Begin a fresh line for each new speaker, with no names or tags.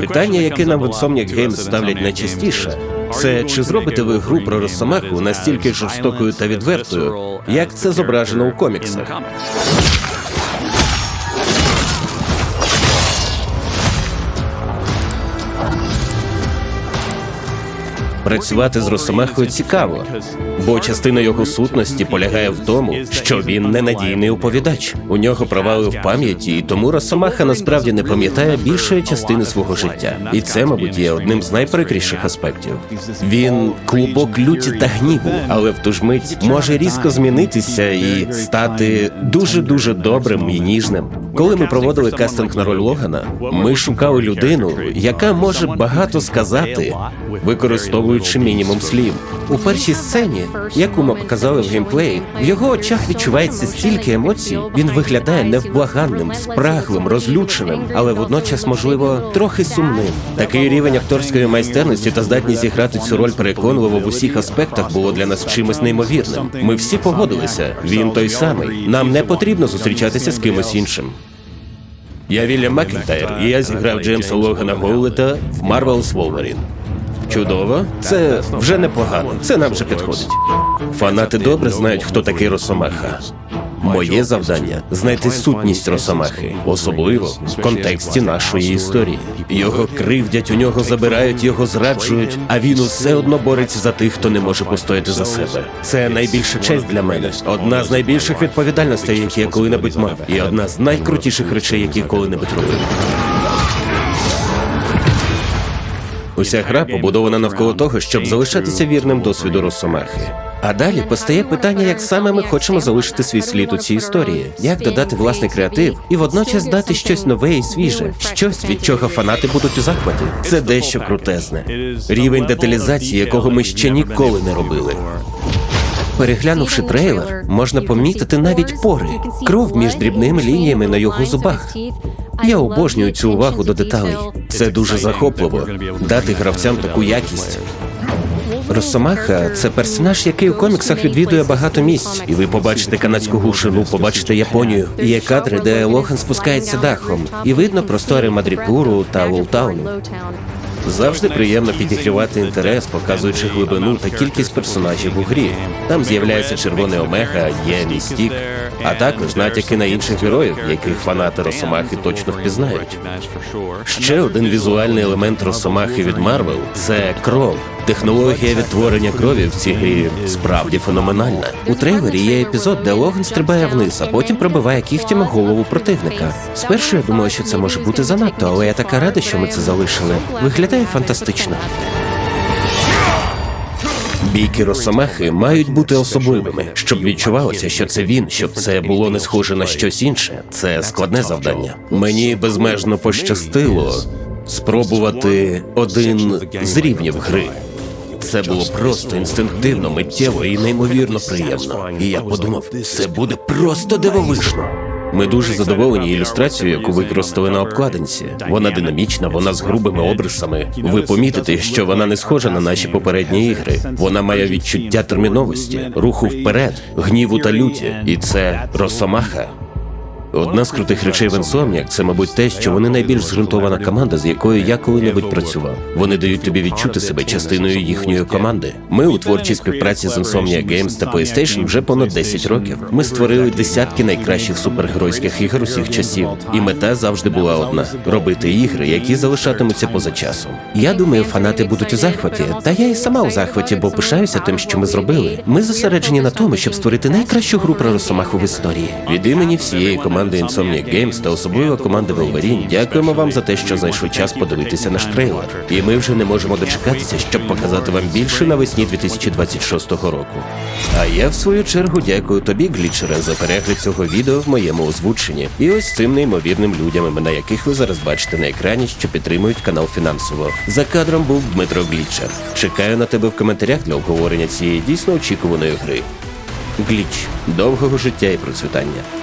Питання, яке нам в Insomniac Games ставлять найчастіше, це чи зробите ви гру про Росомаху настільки жорстокою та відвертою, як це зображено у коміксах? Працювати з Росомахою цікаво, бо частина його сутності полягає в тому, що він ненадійний оповідач. У нього провали в пам'яті, і тому Росомаха насправді не пам'ятає більшої частини свого життя. І це, мабуть, є одним з найприкріших аспектів. Він клубок люті та гніву, але в ту ж мить може різко змінитися і стати дуже дуже добрим і ніжним. Коли ми проводили кастинг на роль Логана, ми шукали людину, яка може багато сказати, використовуючи мінімум слів. У першій сцені, яку ми показали в геймплеї, в його очах відчувається стільки емоцій. Він виглядає невблаганним, спраглим, розлюченим, але водночас, можливо, трохи сумним. Такий рівень акторської майстерності та здатність зіграти цю роль переконливо в усіх аспектах було для нас чимось неймовірним. Ми всі погодилися. Він той самий. Нам не потрібно зустрічатися з кимось іншим. Я Вільям Макінтайр, і я зіграв Джеймса Логана Гоулета в Marvel's Wolverine. Чудово, це вже непогано. Це нам вже підходить. Фанати добре знають, хто такий Росомаха. Моє завдання знайти сутність Росомахи, особливо в контексті нашої історії. Його кривдять, у нього забирають, його зраджують, а він усе одно бореться за тих, хто не може постояти за себе. Це найбільша честь для мене. Одна з найбільших відповідальностей, які я коли-небудь мав, і одна з найкрутіших речей, які коли-небудь робив. Уся гра побудована навколо того, щоб залишатися вірним досвіду Росомахи. А далі постає питання, як саме ми хочемо залишити свій слід у цій історії, як додати власний креатив і водночас дати щось нове і свіже, щось від чого фанати будуть у захваті. Це дещо крутезне. Рівень деталізації, якого ми ще ніколи не робили. Переглянувши трейлер, можна помітити навіть пори, кров між дрібними лініями на його зубах. Я обожнюю цю увагу до деталей. Це дуже захопливо дати гравцям таку якість. Росомаха це персонаж, який у коміксах відвідує багато місць, і ви побачите канадську гушину, побачите Японію. Є кадри, де Лохан спускається дахом, і видно простори Мадріпуру та Лоутауну. Завжди приємно підігрівати інтерес, показуючи глибину та кількість персонажів у грі. Там з'являється червоний омега, є містік, а також натяки на інших героїв, яких фанати Росомахи точно впізнають. Ще один візуальний елемент Росомахи від Марвел це кров. Технологія відтворення крові в цій грі справді феноменальна. У трейлері є епізод, де Логан стрибає вниз, а потім пробиває кігтями голову противника. Спершу я думала, що це може бути занадто, але я така рада, що ми це залишили. Виглядає фантастично. Бійки Росомахи мають бути особливими, щоб відчувалося, що це він, щоб це було не схоже на щось інше. Це складне завдання. Мені безмежно пощастило спробувати один з рівнів гри. Це було просто інстинктивно, миттєво і неймовірно приємно. І я подумав, це буде просто дивовижно. Ми дуже задоволені ілюстрацією, яку використали на обкладинці. Вона динамічна, вона з грубими обрисами. Ви помітите, що вона не схожа на наші попередні ігри. Вона має відчуття терміновості, руху вперед, гніву та люті. І це Росомаха. Одна з крутих речей в Insomniac – це, мабуть, те, що вони найбільш згрунтована команда, з якою я коли-небудь працював. Вони дають тобі відчути себе частиною їхньої команди. Ми у творчій співпраці з Insomniac Games та PlayStation вже понад 10 років. Ми створили десятки найкращих супергеройських ігор усіх часів, і мета завжди була одна: робити ігри, які залишатимуться поза часом. Я думаю, фанати будуть у захваті, та я і сама у захваті, бо пишаюся тим, що ми зробили. Ми зосереджені на тому, щоб створити найкращу гру про Росомаху в історії. Від імені всієї команди Insomniac Games та особливо команди Wolverine дякуємо вам за те, що знайшли час подивитися наш трейлер. І ми вже не можемо дочекатися, щоб показати вам більше навесні 2026 року. А я в свою чергу дякую тобі, Глічере, за перегляд цього відео в моєму озвученні. І ось цим неймовірним людям, імена яких ви зараз бачите на екрані, що підтримують канал фінансово. За кадром був Дмитро Глічер. Чекаю на тебе в коментарях для обговорення цієї дійсно очікуваної гри. Гліч довгого життя і процвітання.